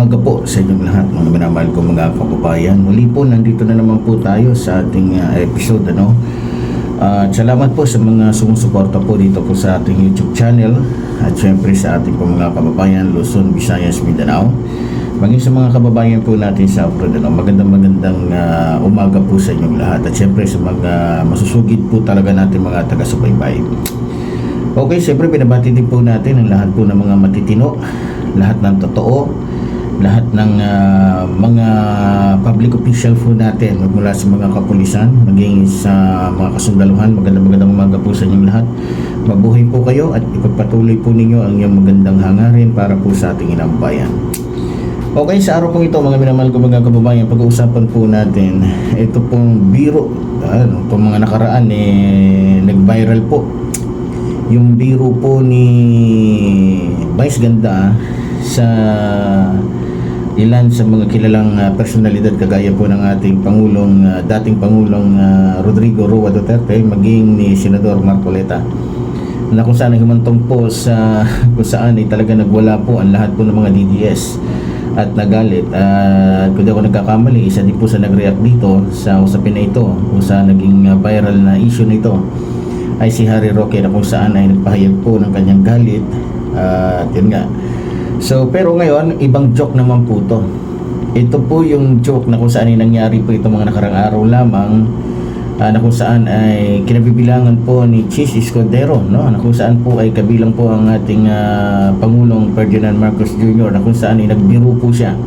umaga po sa inyong lahat mga minamahal ko mga kababayan. Muli po nandito na naman po tayo sa ating ah, episode ano. At salamat po sa mga sumusuporta po dito po sa ating YouTube channel at syempre sa ating po mga kababayan Luzon, Visayas, Mindanao. Maging sa mga kababayan po natin sa abroad ano, magandang magandang ah, umaga po sa inyong lahat at syempre sa mga masusugid po talaga natin mga taga-subaybay. Okay, siyempre binabati din po natin ang lahat po ng mga matitino, lahat ng totoo, lahat ng ah, mga public official po natin magmula sa mga kapulisan, maging sa mga kasundaluhan, magandang magandang umaga po sa inyong lahat. Mabuhay po kayo at ipagpatuloy po ninyo ang iyong magandang hangarin para po sa ating inang bayan. Okay, sa araw pong ito, mga minamahal ko mga kababayan, pag-uusapan po natin, ito pong biro, ano, itong mga nakaraan, eh, nag-viral po yung biro po ni Vice Ganda sa ilan sa mga kilalang ah, personalidad kagaya po ng ating Pangulong, ah, dating Pangulong ah, Rodrigo Roa Duterte maging ni Senador Marcoleta na kung saan humantong po sa kung saan ay talaga nagwala po ang lahat po ng mga DDS at nagalit. At kung di ako nagkakamali isa din po sa nag-react dito sa usapin na ito o sa naging viral na issue na ito ay si Harry Roque na kung saan ay nagpahayag po ng kanyang galit. At yun nga so pero ngayon ibang joke naman po to ito po yung joke na kung saan ay nangyari po itong mga nakarang araw lamang ah, na kung saan ay kinabibilangan po ni Chis Escudero no? na kung saan po ay kabilang po ang ating ah, Pangulong Ferdinand Marcos Jr. na kung saan ay nagbiro po siya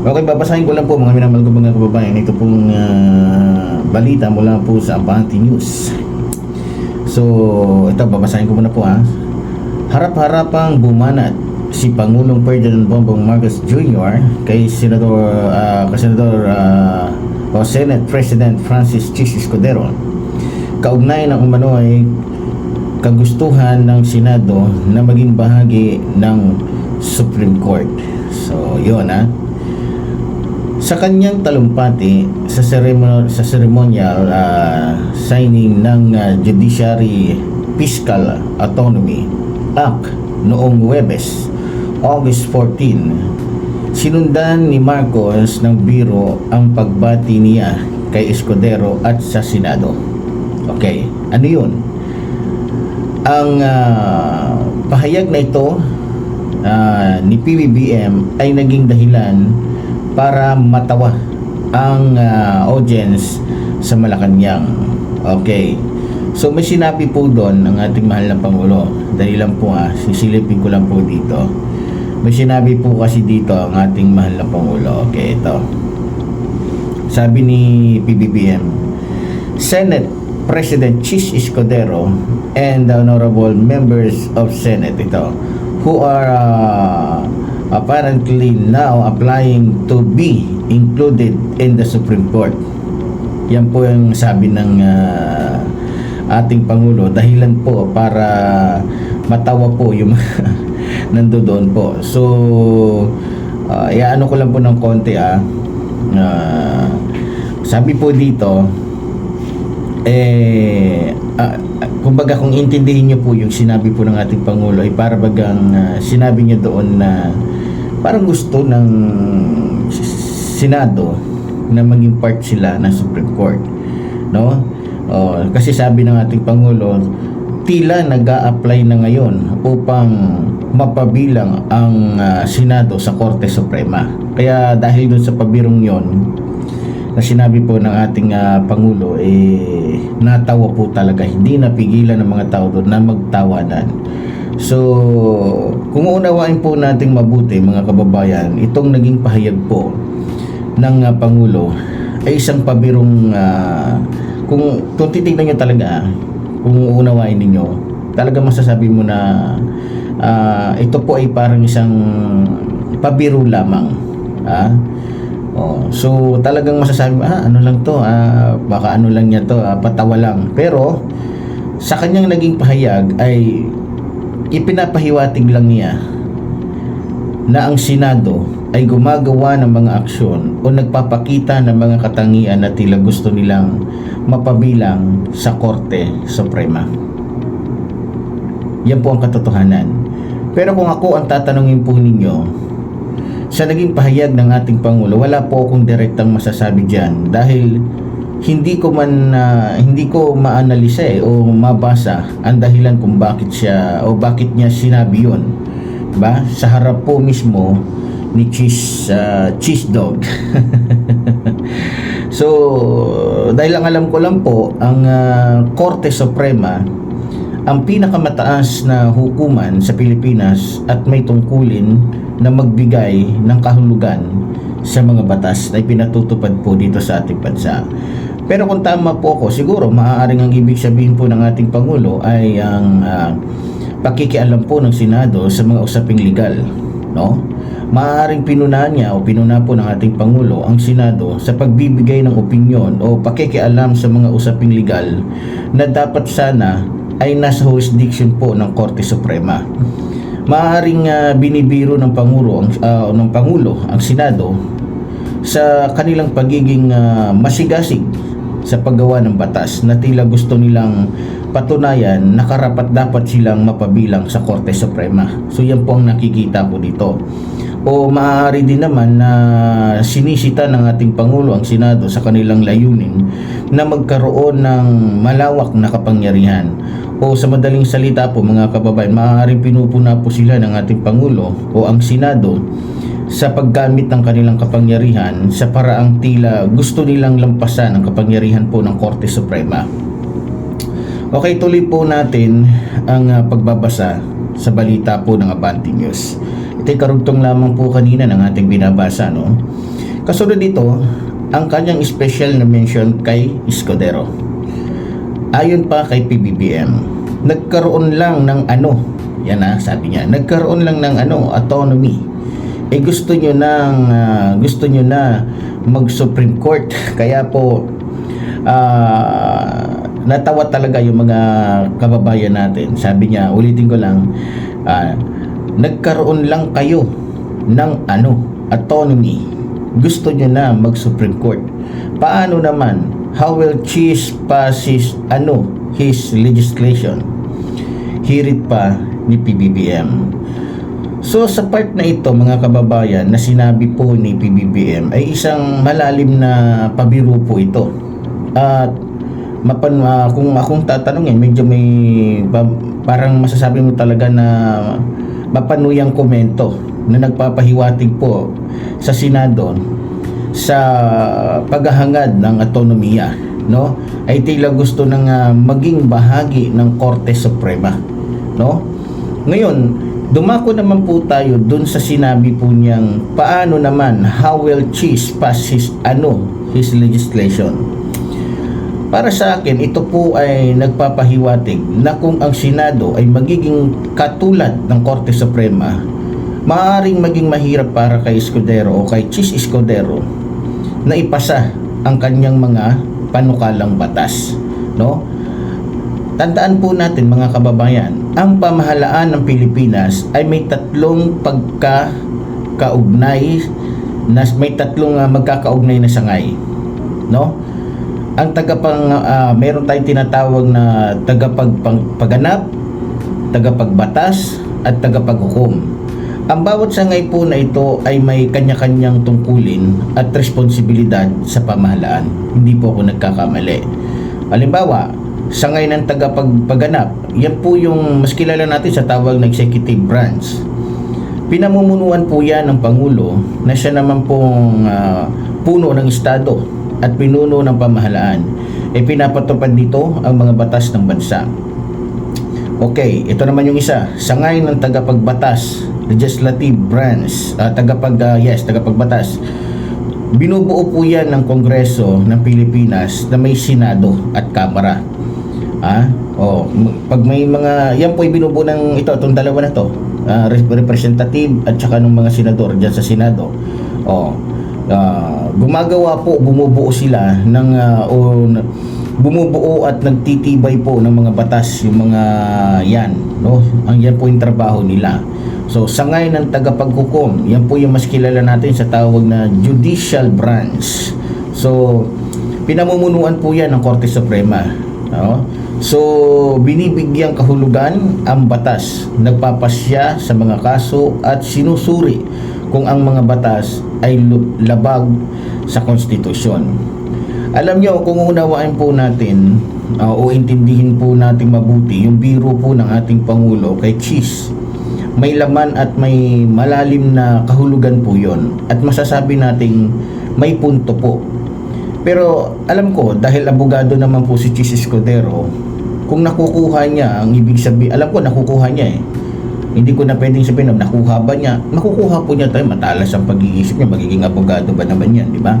Okay, babasahin ko lang po mga minamahal ko mga kababayan. Ito pong ah, balita mula po sa Abante News. So, ito babasahin ko muna po ha. Harap-harapang bumanat si Pangulong Ferdinand Bongbong Marcos Jr. kay Senador ah, kay Senador ah, o Senate President Francis Chis Escudero. Kaugnay ng umano ay kagustuhan ng Senado na maging bahagi ng Supreme Court. So, yun ha. Sa kanyang talumpati sa ceremonial sa ceremonial ah, signing ng ah, Judiciary Fiscal Autonomy Act noong Webes, August 14, sinundan ni Marcos ng biro ang pagbati niya kay Escudero at sa Senado. Okay, ano yun? Ang ah, pahayag na ito ah, ni PBBM ay naging dahilan para matawa ang ah, audience sa Malacanang. Okay. So may sinabi po doon ng ating mahal na Pangulo. Dali lang po ah, sisilipin ko lang po dito. May sinabi po kasi dito ang ating mahal na Pangulo. Okay, ito. Sabi ni PBBM, Senate President Chis Escudero and the honorable members of Senate ito who are uh, apparently now applying to be included in the Supreme Court. Yan po yung sabi ng uh, ating Pangulo dahilan po para matawa po yung nandoon po. So, uh, iaano ko lang po ng konti ah. Ah, sabi po dito, eh, ah, kumbaga kung intindihin niyo po yung sinabi po ng ating Pangulo, ay para bagang ah, sinabi niya doon na parang gusto ng Senado na maging part sila ng Supreme Court. No? Oh, kasi sabi ng ating Pangulo, tila nag apply na ngayon upang mapabilang ang ah, Senado sa Korte Suprema. Kaya dahil doon sa pabirong yon na sinabi po ng ating ah, Pangulo, eh, natawa po talaga. Hindi napigilan ng mga tao doon na magtawanan. So, kung uunawain po nating mabuti mga kababayan, itong naging pahayag po ng ah, Pangulo ay isang pabirong ah, kung, kung titignan nyo talaga, kung uunawain ninyo, talaga masasabi mo na ah, ito po ay parang isang pabiro lamang. Ah? Oh, so talagang masasabi ah, ano lang to, ah, baka ano lang niya to, ah, patawa lang. Pero sa kanyang naging pahayag ay ipinapahiwatig lang niya na ang Senado ay gumagawa ng mga aksyon o nagpapakita ng mga katangian na tila gusto nilang mapabilang sa Korte Suprema. Yan po ang katotohanan. Pero kung ako ang tatanungin po ninyo, sa naging pahayag ng ating Pangulo, wala po akong direktang masasabi diyan dahil hindi ko man ah, hindi ko maanalisa eh, o mabasa ang dahilan kung bakit siya o bakit niya sinabi 'yon. Ba? Sa harap po mismo ni Cheese ah, Cheese Dog. so, dahil ang alam ko lang po, ang ah, Korte Suprema ang pinakamataas na hukuman sa Pilipinas at may tungkulin na magbigay ng kahulugan sa mga batas na ipinatutupad po dito sa ating bansa. Pero kung tama po ako, siguro maaaring ang ibig sabihin po ng ating Pangulo ay ang ah, pakikialam po ng Senado sa mga usaping legal. No? Maaaring pinuna niya o pinuna po ng ating Pangulo ang Senado sa pagbibigay ng opinyon o pakikialam sa mga usaping legal na dapat sana ay nasa jurisdiction po ng Korte Suprema. Maaaring ah, binibiro ng Pangulo ang ah, ng Pangulo ang Senado sa kanilang pagiging ah, masigasig sa paggawa ng batas na tila gusto nilang patunayan na karapat dapat silang mapabilang sa Korte Suprema. So yan po ang nakikita ko dito. O maaari din naman na sinisita ng ating Pangulo ang Senado sa kanilang layunin na magkaroon ng malawak na kapangyarihan. O sa madaling salita po mga kababayan, maaaring pinupuna po sila ng ating Pangulo o ang Senado sa paggamit ng kanilang kapangyarihan sa paraang tila gusto nilang lampasan ang kapangyarihan po ng Korte Suprema. Okay, tuloy po natin ang ah, pagbabasa sa balita po ng Abante News. Ito'y karugtong lamang po kanina ng ating binabasa, no? Kasunod dito, ang kanyang special na mention kay Escudero. Ayon pa kay PBBM, nagkaroon lang ng ano, yan na, sabi niya, nagkaroon lang ng ano, autonomy. Eh gusto nyo nang ah, gusto nyo na mag Supreme Court. Kaya po ah, natawa talaga yung mga kababayan natin. Sabi niya ulitin ko lang ah, nagkaroon lang kayo ng ano autonomy. Gusto nyo na mag Supreme Court. Paano naman how will Cheese pass his ano his legislation hirit pa ni PBBM So sa part na ito mga kababayan na sinabi po ni PBBM ay isang malalim na pabiro po ito. At mapan ah, kung akong tatanungin medyo may parang masasabi mo talaga na mapanuyang komento na nagpapahiwatig po sa Senado sa paghahangad ng autonomiya no ay tila gusto nang ah, maging bahagi ng Korte Suprema no ngayon Dumako naman po tayo dun sa sinabi po niyang paano naman how will Cheese pass his ano his legislation. Para sa akin, ito po ay nagpapahiwatig na kung ang Senado ay magiging katulad ng Korte Suprema, maaaring maging mahirap para kay Escudero o kay Cheese Escudero na ipasa ang kanyang mga panukalang batas. No? Tandaan po natin mga kababayan, ang pamahalaan ng Pilipinas ay may tatlong pagkakaugnay na may tatlong uh, magkakaugnay na sangay. No? Ang tagapang uh, meron tayong tinatawag na tagapagpaganap, tagapagbatas at tagapaghukom. Ang bawat sangay po na ito ay may kanya-kanyang tungkulin at responsibilidad sa pamahalaan. Hindi po ako nagkakamali. Halimbawa, sangay ng tagapagpaganap, yan po yung mas kilala natin sa tawag na executive branch. Pinamumunuan po yan ng Pangulo na siya naman pong ah, puno ng Estado at pinuno ng pamahalaan. E pinapatupad dito ang mga batas ng bansa. Okay, ito naman yung isa. Sangay ng tagapagbatas, legislative branch, ah, tagapag, ah, yes, tagapagbatas. Binubuo po yan ng Kongreso ng Pilipinas na may Senado at Kamara. Ah, oh, pag may mga yan po ibinubuo ng ito, itong dalawa na to. rep- representative at saka ng mga senador diyan sa Senado. Oh, ah, gumagawa po, bumubuo sila ng ah, o bumubuo at nagtitibay po ng mga batas yung mga yan, no? Ang yan po yung trabaho nila. So, sangay ng tagapaghukom, yan po yung mas kilala natin sa tawag na judicial branch. So, pinamumunuan po yan ng Korte Suprema. No? So, binibigyang kahulugan ang batas, nagpapasya sa mga kaso at sinusuri kung ang mga batas ay labag sa konstitusyon. Alam nyo, kung unawain po natin uh, o intindihin po natin mabuti yung biro po ng ating Pangulo kay Cheese, may laman at may malalim na kahulugan po yon at masasabi nating may punto po. Pero alam ko, dahil abogado naman po si Cheese Escudero, kung nakukuha niya ang ibig sabihin, alam ko nakukuha niya eh. Hindi ko na pwedeng sabihin na nakuha ba niya. Makukuha po niya tayo, matalas ang pag-iisip niya, magiging abogado ba naman yan, di ba?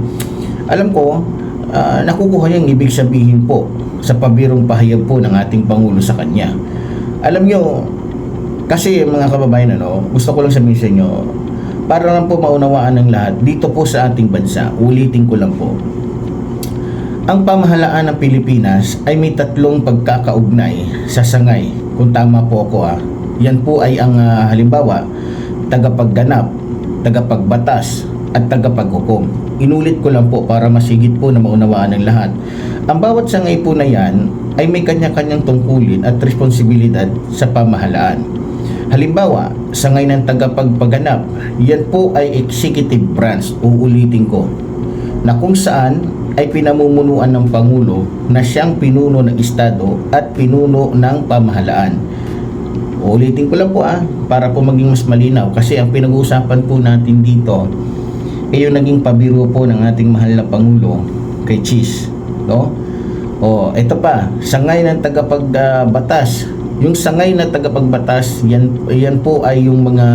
Alam ko, ah, nakukuha niya ang ibig sabihin po sa pabirong pahayag po ng ating Pangulo sa kanya. Alam niyo, kasi mga kababayan, ano, gusto ko lang sabihin sa inyo, para lang po maunawaan ng lahat, dito po sa ating bansa, ulitin ko lang po, ang pamahalaan ng Pilipinas ay may tatlong pagkakaugnay sa sangay. Kung tama po ako ah. Yan po ay ang ah, halimbawa, tagapagganap, tagapagbatas, at tagapaghukom. Inulit ko lang po para masigit po na maunawaan ng lahat. Ang bawat sangay po na yan ay may kanya-kanyang tungkulin at responsibilidad sa pamahalaan. Halimbawa, sangay ng tagapagpaganap, yan po ay executive branch, uulitin ko, na kung saan ay pinamumunuan ng Pangulo na siyang pinuno ng Estado at pinuno ng pamahalaan. Ulitin ko lang po ah, para po maging mas malinaw kasi ang pinag-uusapan po natin dito ay yung naging pabiro po ng ating mahal na Pangulo kay Cheese. No? O, ito pa, sangay ng tagapagbatas. Yung sangay na tagapagbatas, yan, yan po ay yung mga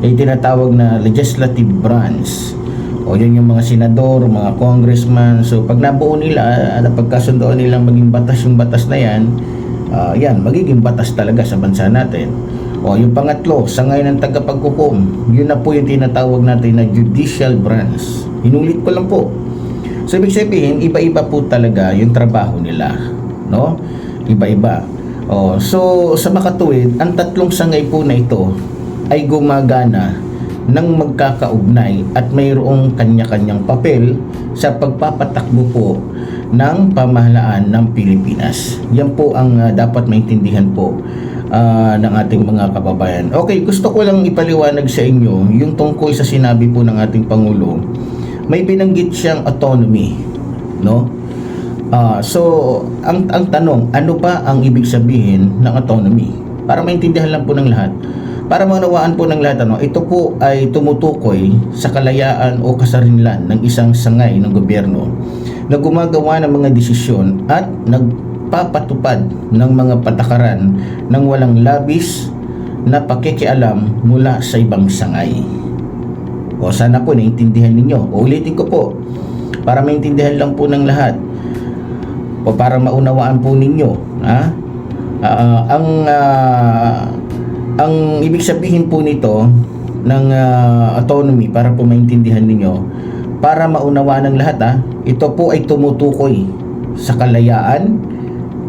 ay tinatawag na legislative branch. O yan yung mga senador, mga congressman. So pag nabuo nila, uh, napagkasundoan nilang maging batas yung batas na yan, ah, yan, magiging batas talaga sa bansa natin. O yung pangatlo, sangay ng tagapaghukom. Yun na po yung tinatawag natin na judicial branch. Inulit ko lang po. So ibig sabihin, iba-iba po talaga yung trabaho nila, no? Iba-iba. Oh, so sa makatuwid, ang tatlong sangay po na ito ay gumagana ng magkakaugnay at mayroong kanya-kanyang papel sa pagpapatakbo po ng pamahalaan ng Pilipinas. Yan po ang ah, dapat maintindihan po ah, ng ating mga kababayan. Okay, gusto ko lang ipaliwanag sa inyo yung tungkol sa sinabi po ng ating Pangulo. May binanggit siyang autonomy, no? Ah, so ang ang tanong, ano ba ang ibig sabihin ng autonomy? Para maintindihan lang po ng lahat. Para maunawaan po ng lahat ano, ito po ay tumutukoy sa kalayaan o kasarinlan ng isang sangay ng gobyerno na gumagawa ng mga desisyon at nagpapatupad ng mga patakaran ng walang labis na pakikialam mula sa ibang sangay. O sana po naintindihan ninyo. O ulitin ko po, para maintindihan lang po ng lahat o para maunawaan po ninyo ha Ah, ang ah, ang ibig sabihin po nito ng ah, autonomy para po maintindihan ninyo para maunawaan ng lahat ha ito po ay tumutukoy sa kalayaan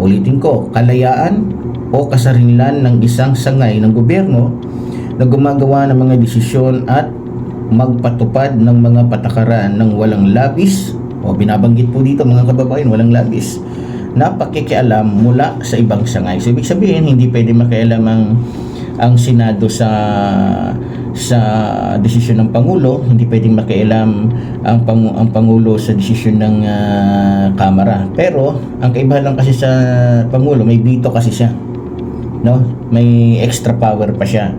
ulitin ko kalayaan o kasarinlan ng isang sangay ng gobyerno na gumagawa ng mga desisyon at magpatupad ng mga patakaran ng walang labis o binabanggit po dito mga kababayan walang labis na pakikialam mula sa ibang sangay. So ibig sabihin hindi pwede makialam ang ang Senado sa sa desisyon ng pangulo, hindi pwedeng makialam ang pang, ang pangulo sa desisyon ng ah, kamara. Pero ang kaibahan lang kasi sa pangulo, may veto kasi siya. No? May extra power pa siya.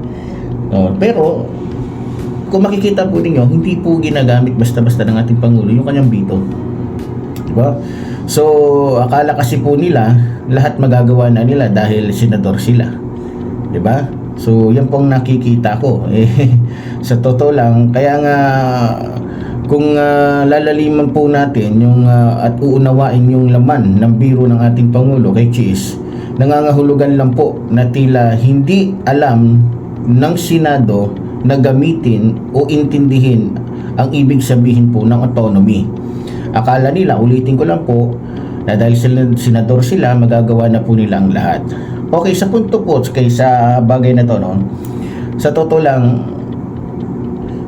No? Pero kung makikita po ninyo, hindi po ginagamit basta-basta ng ating Pangulo yung kanyang veto. Diba? So, akala kasi po nila, lahat magagawa na nila dahil senador sila. Diba? So, yan pong nakikita ko. Eh, sa totoo lang, kaya nga, kung ah, lalaliman po natin yung, ah, at uunawain yung laman ng biro ng ating Pangulo kay Cheese, nangangahulugan lang po na tila hindi alam ng Senado na gamitin o intindihin ang ibig sabihin po ng autonomy. Akala nila, ulitin ko lang po, na dahil senador sila, magagawa na po nila ang lahat. Okay, sa punto po, kay sa bagay na to, no? sa totoo lang,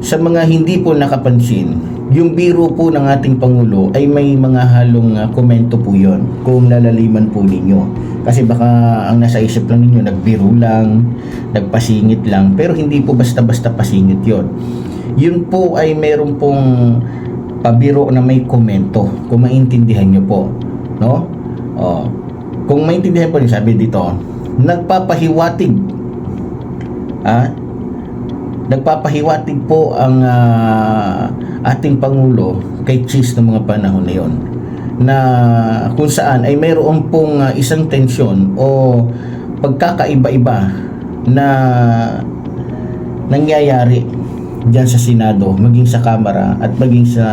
sa mga hindi po nakapansin, yung biro po ng ating Pangulo ay may mga halong ah, komento po yon kung lalaliman po ninyo. Kasi baka ang nasa isip lang ninyo, nagbiro lang, nagpasingit lang. Pero hindi po basta-basta pasingit yon. Yun po ay meron pong pabiro na may komento. Kung maintindihan nyo po. No? Oh. Kung maintindihan po niyo, sabi dito, nagpapahiwatig. Ah? Nagpapahiwatig po ang ah, ating Pangulo kay Cheese ng mga panahon na yon na kung saan ay mayroon pong ah, isang tensyon o pagkakaiba-iba na nangyayari diyan sa Senado, maging sa Kamara at maging sa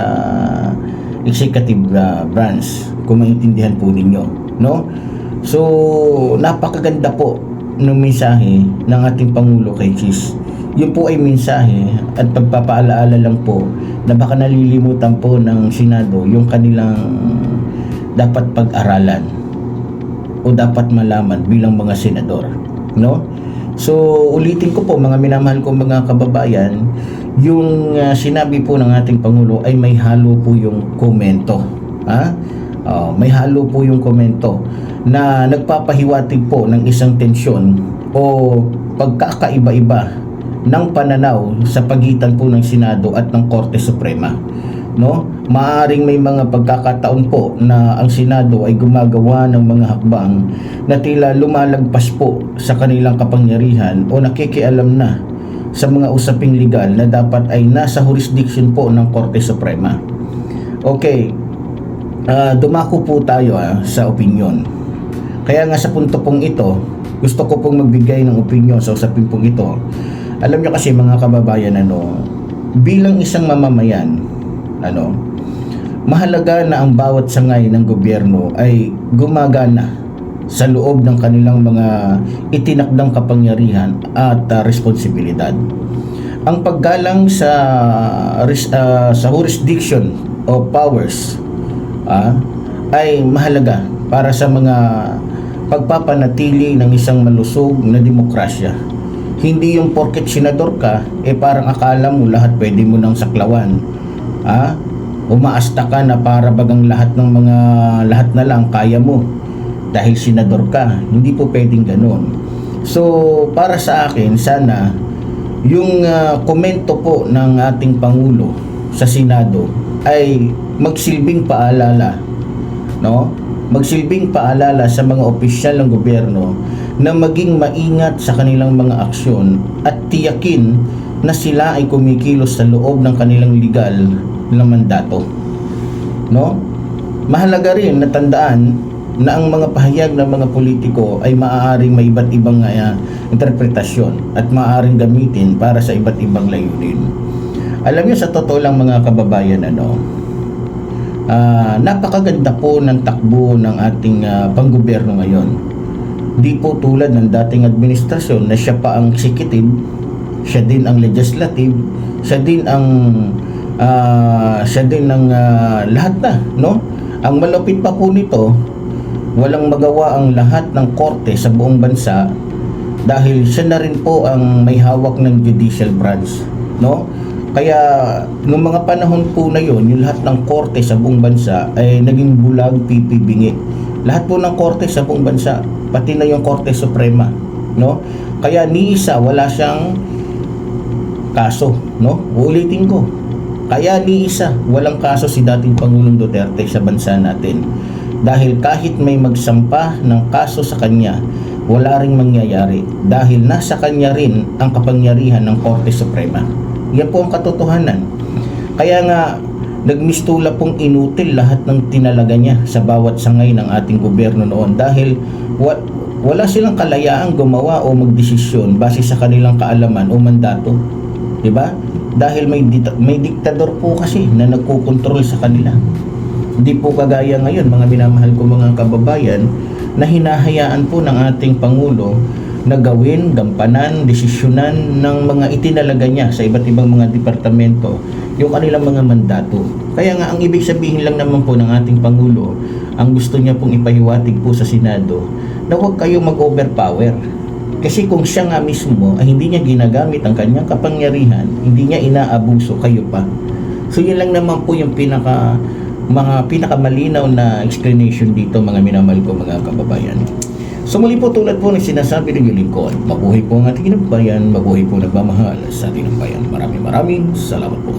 executive ah, branch kung maintindihan po ninyo, no? So, napakaganda po ng mensahe ng ating Pangulo kay Cheese. Yun po ay mensahe at pagpapaalaala lang po na baka nalilimutan po ng Senado yung kanilang dapat pag-aralan o dapat malaman bilang mga senador, no? So, ulitin ko po mga minamahal ko mga kababayan, yung ah, sinabi po ng ating Pangulo ay may halo po yung komento. Ha? Oh, may halo po yung komento na nagpapahiwatig po ng isang tensyon o pagkakaiba-iba ng pananaw sa pagitan po ng Senado at ng Korte Suprema no maaring may mga pagkakataon po na ang Senado ay gumagawa ng mga hakbang na tila lumalagpas po sa kanilang kapangyarihan o nakikialam na sa mga usaping legal na dapat ay nasa jurisdiction po ng Korte Suprema. Okay, ah, dumako po tayo ah, sa opinion. Kaya nga sa punto pong ito, gusto ko pong magbigay ng opinion sa usapin pong ito. Alam nyo kasi mga kababayan, ano, bilang isang mamamayan, ano, mahalaga na ang bawat sangay ng gobyerno ay gumagana sa loob ng kanilang mga itinakdang kapangyarihan at ah, responsibilidad. Ang paggalang sa ah, sa jurisdiction o powers ah, ay mahalaga para sa mga pagpapanatili ng isang malusog na demokrasya. Hindi yung porket senador ka, eh parang akala mo lahat pwede mo nang saklawan. Ah, umaasta ka na para bagang lahat ng mga lahat na lang kaya mo dahil senador ka. Hindi po pwedeng ganun. So, para sa akin, sana yung ah, komento po ng ating Pangulo sa Senado ay magsilbing paalala no? Magsilbing paalala sa mga opisyal ng gobyerno na maging maingat sa kanilang mga aksyon at tiyakin na sila ay kumikilos sa loob ng kanilang legal na mandato. No? Mahalaga rin na tandaan na ang mga pahayag ng mga politiko ay maaaring may iba't ibang uh, interpretasyon at maaaring gamitin para sa iba't ibang layunin. Alam niyo sa totoo lang mga kababayan ano, Ah, napakaganda po ng takbo ng ating ah, panggobyerno ngayon. Di po tulad ng dating administrasyon na siya pa ang executive, siya din ang legislative, siya din ang ah, siya din ang ah, lahat na, no? Ang malupit pa po nito, walang magawa ang lahat ng korte sa buong bansa dahil siya na rin po ang may hawak ng judicial branch, no? Kaya nung mga panahon po na yon, yung lahat ng korte sa buong bansa ay naging bulag pipibingi. Lahat po ng korte sa buong bansa, pati na yung Korte Suprema, no? Kaya ni isa wala siyang kaso, no? Uulitin ko. Kaya ni isa walang kaso si dating Pangulong Duterte sa bansa natin. Dahil kahit may magsampa ng kaso sa kanya, wala ring mangyayari dahil nasa kanya rin ang kapangyarihan ng Korte Suprema. Yan po ang katotohanan. Kaya nga, nagmistula pong inutil lahat ng tinalaga niya sa bawat sangay ng ating gobyerno noon dahil wa, wala silang kalayaang gumawa o magdesisyon base sa kanilang kaalaman o mandato. 'Di ba? Dahil may dita- may diktador po kasi na nagkokontrol sa kanila. Hindi po kagaya ngayon mga minamahal ko mga kababayan na hinahayaan po ng ating pangulo na gawin, gampanan, desisyonan ng mga itinalaga niya sa iba't ibang mga departamento yung kanilang mga mandato. Kaya nga ang ibig sabihin lang naman po ng ating Pangulo, ang gusto niya pong ipahiwatig po sa Senado na huwag kayo mag-overpower. Kasi kung siya nga mismo ay hindi niya ginagamit ang kanyang kapangyarihan, hindi niya inaabuso, kayo pa. So yun lang naman po yung pinaka mga pinakamalinaw na explanation dito mga minamahal ko mga kababayan. So muli po tulad po ng sinasabi ng lingkod, mabuhay po ang ating bayan, mabuhay po nagmamahal sa ating bayan. Maraming maraming salamat po.